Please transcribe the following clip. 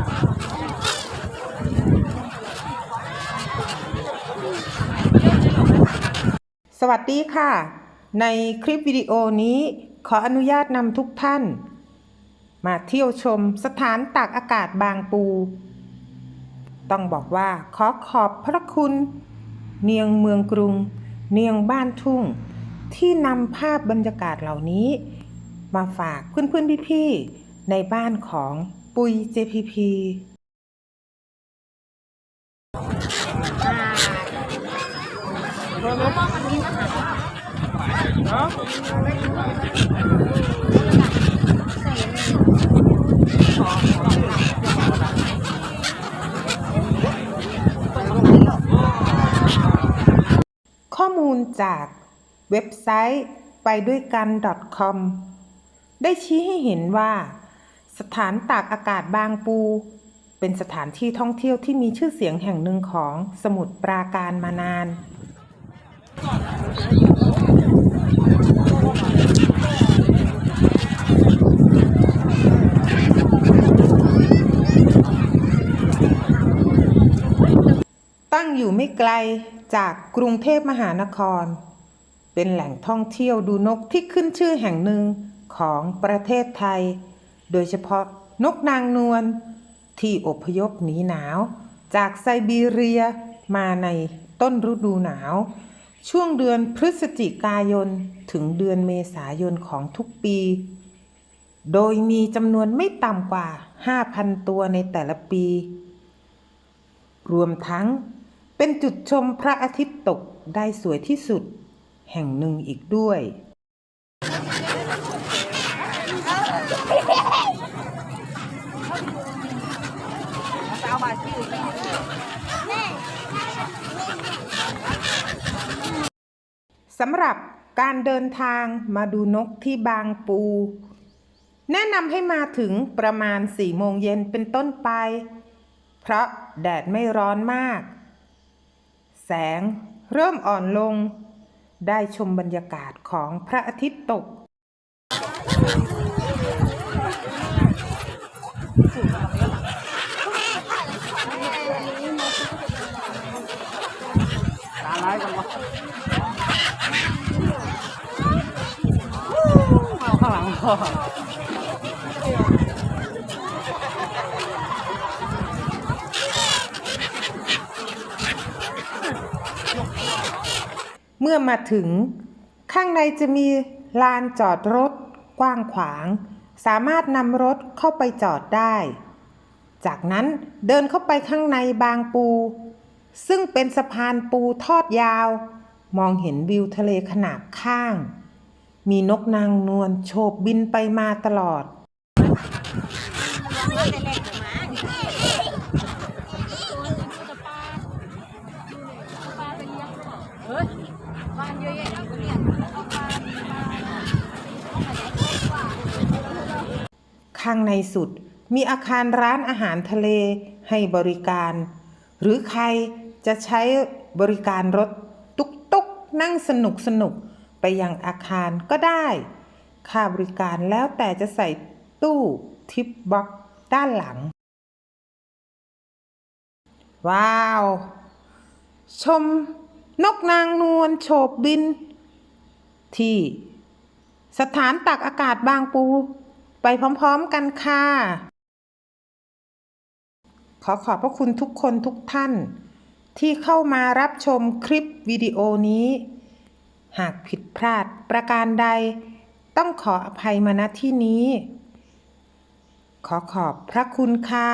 สวัสดีค่ะ ในคลิปวิดีโอนี้ขออนุญาตนำทุกท่าน มาเที่ยวชมสถานตากอากาศบางปู ต้องบอกว่าขอขอบพระคุณ เนียงเมืองกรุง เนียงบ้านทุ่ง ที่นำภาพบรรยากาศเหล่านี้ มาฝากเพื่อนๆพี่ๆในบ้านของ ปุย JPP ข้อมูลจากเว็บไซต์ไปด้วยกัน .com ได้ชี้ให้เห็นว่า สถานตากอากาศบางปู เป็นสถานที่ท่องเที่ยวที่มีชื่อเสียงแห่งหนึ่งของสมุทรปราการมานาน ตั้งอยู่ไม่ไกลจากกรุงเทพมหานคร เป็นแหล่งท่องเที่ยวดูนกที่ขึ้นชื่อแห่งหนึ่งของประเทศไทย โดยเฉพาะนกนางนวลที่อพยพหนีหนาว จากไซบีเรียมาในต้นฤดูหนาว ช่วงเดือนพฤศจิกายนถึงเดือนเมษายนของทุกปี โดยมีจำนวนไม่ต่ำกว่า 5,000 ตัวในแต่ละปี รวมทั้งเป็นจุดชมพระอาทิตย์ตกได้สวยที่สุด แห่งหนึ่งอีกด้วย สำหรับการเดินทางมาดูนกที่บางปู แนะนำให้มาถึงประมาณ4โมงเย็นเป็นต้นไป เพราะแดดไม่ร้อนมาก แสงเริ่มอ่อนลง ได้ชมบรรยากาศของพระอาทิตย์ตกายกันวะเอาข้างหลังพ่อเมื่อมาถึง ข้างในจะมีลานจอดรถกว้างขวาง สามารถนำรถเข้าไปจอดได้ จากนั้นเดินเข้าไปข้างในบางปู ซึ่งเป็นสะพานปูทอดยาว มองเห็นวิวทะเลขนาดข้าง มีนกนางนวลโฉบบินไปมาตลอด ข้างในสุดมีอาคารร้านอาหารทะเลให้บริการ หรือใครจะใช้บริการรถตุกตุกนั่งสนุกสนุกไปยังอาคารก็ได้ ค่าบริการแล้วแต่จะใส่ตู้ทิปบ็อกด้านหลัง ว้าว ชมนกนางนวลโฉบบิน ที่ สถานตักอากาศบางปู ไปพร้อมๆกันค่ะ ขอขอบพระคุณทุกคนทุกท่าน ที่เข้ามารับชมคลิปวิดีโอนี้ หากผิดพลาดประการใด ต้องขออภัยมาณที่นี้ ขอขอบพระคุณค่ะ